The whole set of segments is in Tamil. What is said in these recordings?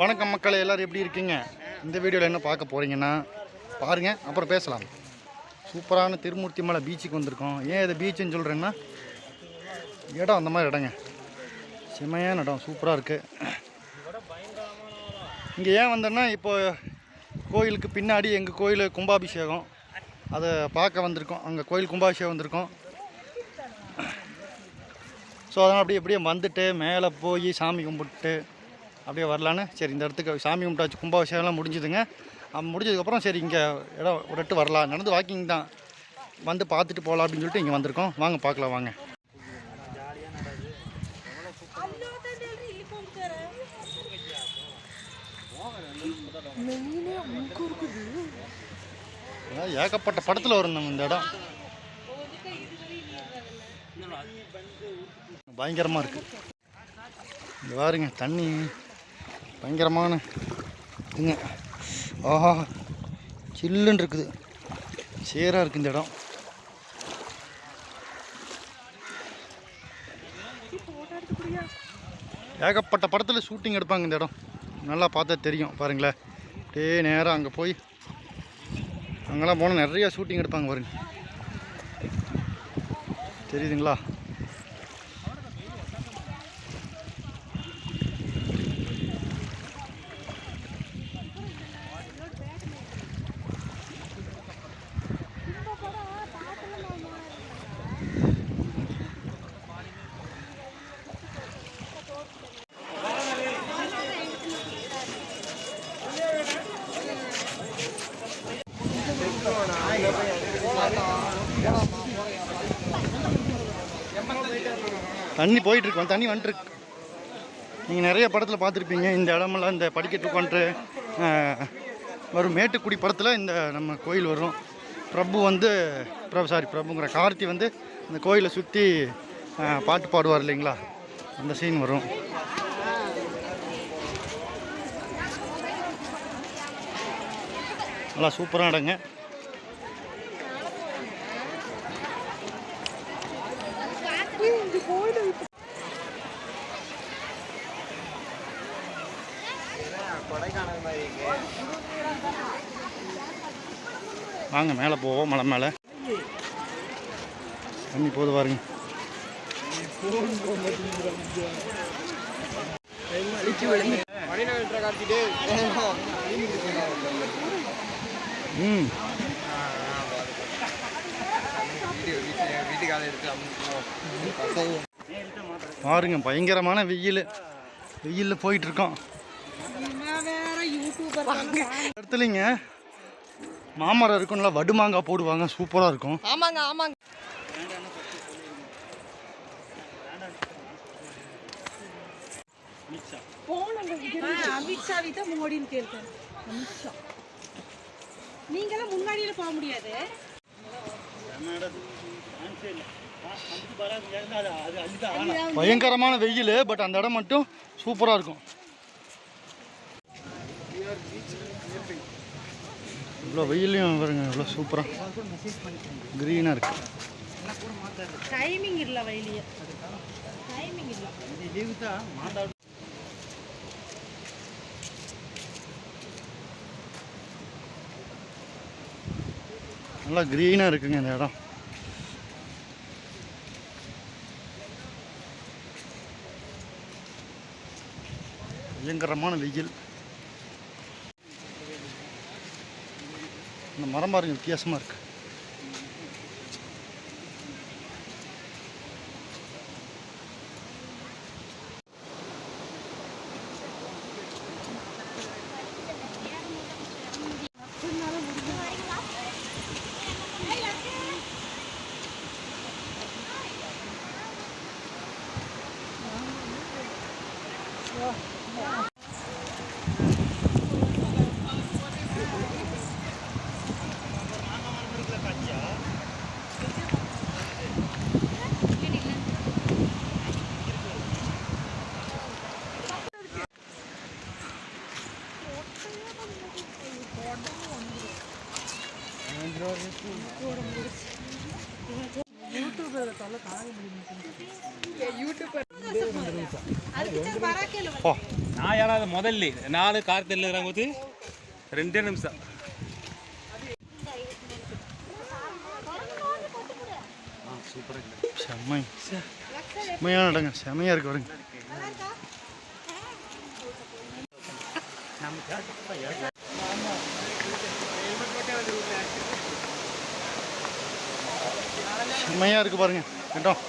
வணக்கம் மக்களை எல்லோரும் எப்படி இருக்கீங்க? இந்த வீடியோவில் என்ன பார்க்க போகிறீங்கன்னா பாருங்கள் அப்புறம் பேசலாம். சூப்பரான திருமூர்த்தி மலை பீச்சுக்கு வந்திருக்கோம். ஏன் இதை பீச்சுன்னு சொல்கிறேன்னா இடம் அந்த மாதிரி இடங்க. செம்மையான இடம் சூப்பராக இருக்குது இங்கே ஏன் வந்தேன்னா இப்போ கோயிலுக்கு பின்னாடி எங்கள் கோயில் கும்பாபிஷேகம். அதை பார்க்க வந்திருக்கோம். அங்கே கோயில் கும்பாபிஷேகம் வந்திருக்கோம். ஸோ அதனால் அப்படியே எப்படியும் வந்துட்டு மேலே போய் சாமி கும்பிட்டு அப்படியே வரலான்னு. சரி இந்த இடத்துக்கு சாமி கும்பிட்டாச்சு கும்பாபிஷேகம்லாம் முடிஞ்சுதுங்க. முடிஞ்சதுக்கப்புறம் சரி இங்கே இடம் ஒரு எட்டு வரலாம். நடந்து வாக்கிங் தான். வந்து பார்த்துட்டு போகலாம் அப்படின்னு சொல்லிட்டு இங்கே வந்திருக்கோம். வாங்க பார்க்கலாம் வாங்க. ஏகப்பட்ட படத்தில் வரும் நம்ம இந்த இடம். பயங்கரமாக இருக்குது இங்கே பாருங்க தண்ணி. பயங்கரமான இதுங்க. ஆஹா. சில்லுன்னு இருக்குது. சேராக இருக்குது இந்த இடம். ஏகப்பட்ட படத்தில் ஷூட்டிங் எடுப்பாங்க இந்த இடம். நல்லா பார்த்தா தெரியும் பாருங்களேன். அப்படியே நேராக அங்கே போய் அங்கெல்லாம் போனால் நிறையா ஷூட்டிங் எடுப்பாங்க பாருங்க. தெரியுதுங்களா? தண்ணி போயிட்டு இருக்கோம் தண்ணி வந்துட்டுருக்கு. நீங்கள் நிறைய படத்தில் பார்த்துருப்பீங்க இந்த இடமெல்லாம் இந்த படிக்கட்டு உட்காந்துட்டு வரும் மேட்டுக்குடி படத்தில் இந்த நம்ம கோயில் வரும். பிரபு வந்து பிரபு சாரி பிரபுங்கிற கார்த்தி வந்து இந்த கோயிலை சுற்றி பாட்டு பாடுவார் இல்லைங்களா? அந்த சீன் வரும். நல்லா சூப்பராக இடங்க. வாங்க மேலே போவோம் மலை மேலே. தண்ணி போது பாருங்க. ம். பாருங்க பயங்கரமான வெயில். வெயிலில் போயிட்டு இருக்கோம் இடத்துலிங்க மாமரம் இருக்கும்ல வடு மாங்காய் போடுவாங்க சூப்பராக இருக்கும். ஆமாங்க ஆமாங்க. அமித்ஷா வித மோடின்னு கேட்கிறேன் அமித்ஷா. நீங்களாம் முன்னாடியில போக முடியாது. பயங்கரமான வெயில் பட் அந்த இடம் மட்டும் சூப்பராக இருக்கும். இவ்வளோ வெயிலையும் பாருங்க இவ்வளோ சூப்பராக க்ரீனாக இருக்கு. டைமிங் இல்ல வயலிய டைமிங் இல்ல. நல்லா க்ரீனாக இருக்குங்க இந்த இடம். பயங்கரமான வெயில். இந்த மரம் பாருங்க வித்தியாசமாக இருக்குது நான் யாராவது முதல்ல. நாலு கார் தெரியல இறங்கும்போது ரெண்டே நிமிஷம். செம்மை. செம்மையான இடங்க. செம்மையாக இருக்கு வருங்க செம்மையாக இருக்கு பாருங்க. இடம்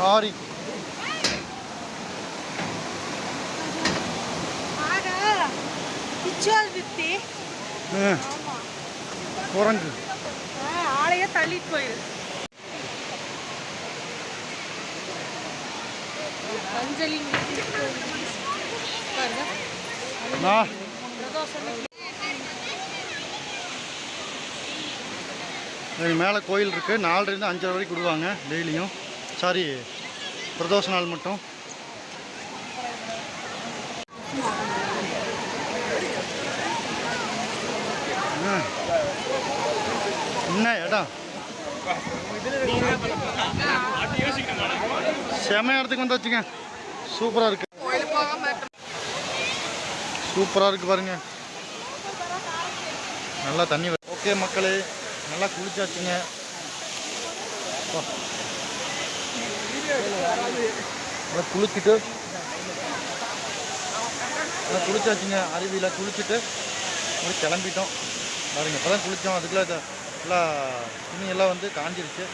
சாரி பிச்சால் வித்தி. குரங்கு. ஆளையே தள்ளிட்டு போயிரு. மேலே கோயில் இருக்குது நாலுலேருந்து அஞ்சரை வரைக்கும் விடுவாங்க டெய்லியும். சாரி பிரதோஷ நாள் மட்டும். ஆ. என்ன இடம்? செம இடத்துக்கு வந்தாச்சுங்க. சூப்பராக இருக்கு. சூப்பராக இருக்கு பாருங்க. நல்லா தண்ணி ஓகே மக்களே நல்லா குளிச்சாச்சுங்க. குளிச்சுட்டு. நல்லா குளிச்சாச்சுங்க. அருவியில் குளிச்சுட்டு அப்படியே கிளம்பிட்டோம். பாருங்க இப்போ தான் குளித்தோம் அதுக்குள்ளே ஃபுல்லாக துணியெல்லாம் வந்து காஞ்சிருச்சு.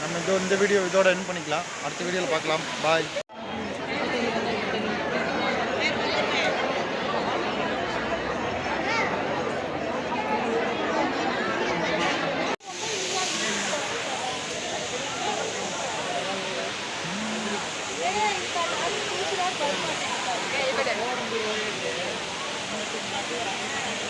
நம்ம இந்த இந்த வீடியோ இதோட என் பண்ணிக்கலாம். அடுத்த வீடியோவில் பார்க்கலாம். பாய் Thank you.